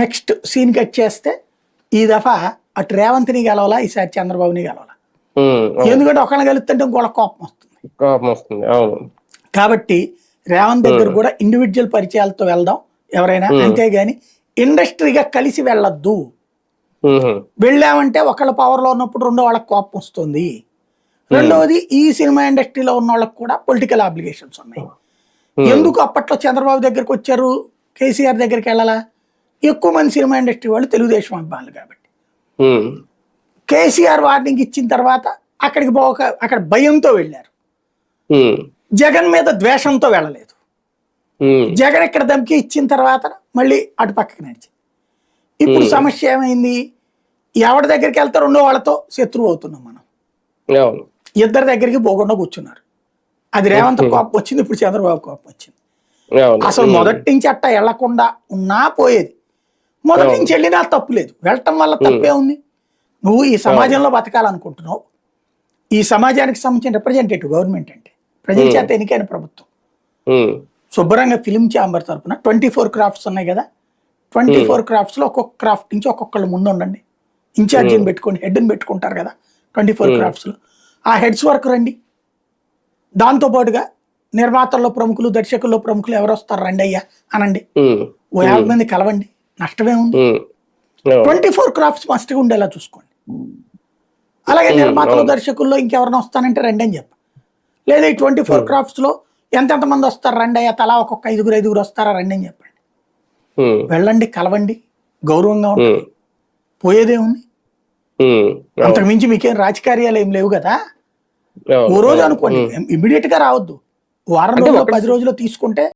Next scene cut చేస్తే ఈ దఫా అటు రేవంత్ని గెలవాలా ఈసారి చంద్రబాబుని గెలవాలా. ఎందుకంటే ఒకళ్ళని గెలుస్తుంటే ఇంకోళ్ళ కోపం వస్తుంది. కోపం వస్తుంది అవును. కాబట్టి రేవంత్ దగ్గర కూడా ఇండివిజువల్ పరిచయాలతో వెళ్దాం ఎవరైనా. అంతేగాని ఇండస్ట్రీగా కలిసి వెళ్ళొద్దు. వెళ్ళామంటే ఒకళ్ళ పవర్లో ఉన్నప్పుడు రెండో వాళ్ళకి కోపం వస్తుంది. రెండవది ఈ సినిమా ఇండస్ట్రీలో ఉన్న వాళ్ళకి కూడా పొలిటికల్ ఆబ్లిగేషన్స్ ఉన్నాయి. ఎందుకు అప్పట్లో చంద్రబాబు దగ్గరికి వచ్చారు? కేసీఆర్ దగ్గరికి వెళ్ళాలా? ఎక్కువ మంది సినిమా ఇండస్ట్రీ వాళ్ళు తెలుగుదేశం అభిమానులు కాబట్టి. కేసీఆర్ వార్నింగ్ ఇచ్చిన తర్వాత అక్కడికి పోక అక్కడ భయంతో వెళ్ళారు. జగన్ మీద ద్వేషంతో వెళ్ళలేదు. జగన్ ఇక్కడ ధమ్కి ఇచ్చిన తర్వాత మళ్ళీ అటు పక్కకి నడిచి. ఇప్పుడు సమస్య ఏమైంది? ఎవరి దగ్గరికి వెళ్తే రెండో వాళ్ళతో శత్రువు అవుతున్నాం మనం. ఇద్దరి దగ్గరికి పోకుండా కూర్చున్నారు. అది రేవంత్ కోపం వచ్చింది ఇప్పుడు చంద్రబాబు కోపం వచ్చింది. అసలు మొదటి నుంచి అట్ట వెళ్ళకుండా ఉన్నా పోయేది. మొదటి నుంచి వెళ్ళినా తప్పు లేదు. వెళ్ళటం వల్ల తప్పే ఉంది. నువ్వు ఈ సమాజంలో బతకాలనుకుంటున్నావు. ఈ సమాజానికి సంబంధించిన రిప్రజెంటేటివ్ గవర్నమెంట్ అంటే ప్రజల చేత ఎన్నికైన ప్రభుత్వం. శుభ్రంగా ఫిలిం ఛాంబర్ తరపున ట్వంటీ ఫోర్ క్రాఫ్ట్స్ ఉన్నాయి కదా? ట్వంటీ ఫోర్ క్రాఫ్ట్స్లో ఒక్కొక్క క్రాఫ్ట్ నుంచి ఒక్కొక్కళ్ళు ముందు ఉండండి ఇన్ఛార్జిని పెట్టుకొని హెడ్ని పెట్టుకుంటారు కదా? ట్వంటీ ఫోర్ క్రాఫ్ట్స్లో ఆ హెడ్స్ వర్క్ రండి. దాంతో పాటుగా నిర్మాతల్లో ప్రముఖులు దర్శకుల్లో ప్రముఖులు ఎవరు వస్తారు? రండి అయ్యా అనండి. ఓ యాభై మంది కలవండి. నష్టమే ఉంది. ట్వంటీ ఫోర్ క్రాఫ్ట్స్ మస్ట్గా ఉండేలా చూసుకోండి. అలాగే నిర్మాతలు దర్శకుల్లో ఇంకెవరైనా వస్తానంటే రండి అని చెప్ప. లేదా ఈ ట్వంటీ ఫోర్ క్రాఫ్ట్స్లో ఎంతెంత మంది వస్తారు? రండి అయ్యా తలా ఒక్కొక్క ఐదుగురు ఐదుగురు వస్తారా? రండి అని చెప్పండి. వెళ్ళండి కలవండి గౌరవంగా ఉంటుంది పోయేదే ఉంది. ఉమ్, అంతకు మించి మీకేం రాజకార్యాలు ఏం లేవు కదా? ఓ రోజు అనుకోండి ఇమీడియట్గా రావద్దు. వారం రోజులు పది రోజులు తీసుకుంటే